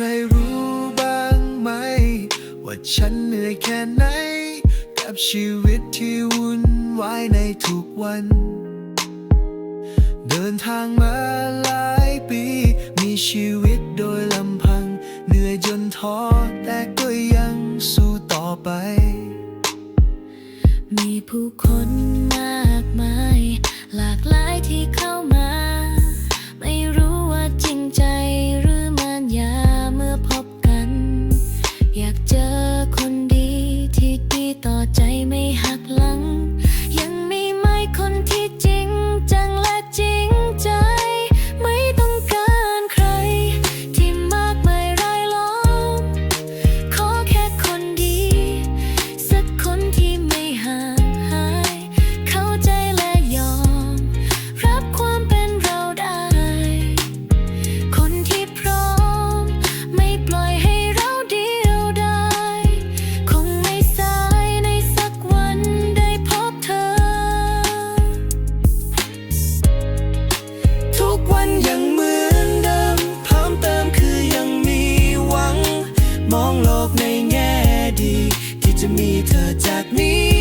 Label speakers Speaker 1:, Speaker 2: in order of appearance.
Speaker 1: ใครรู้บ้างไหม ว่าฉันเหนื่อยแค่ไหน กับชีวิตที่วุ่นวายในทุกวัน เดินทางมาหลายปี มีชีวิตโดยลำพัง เหนื่อยจนท้อแต่ก็ยังสู้ต่อไป
Speaker 2: มีผู้คนมากมาย
Speaker 1: วันยังเหมือนเดิมเพิ่มเติมคือยังมีหวัง มองโลกในแง่ดี ที่จะมีเธอจากนี้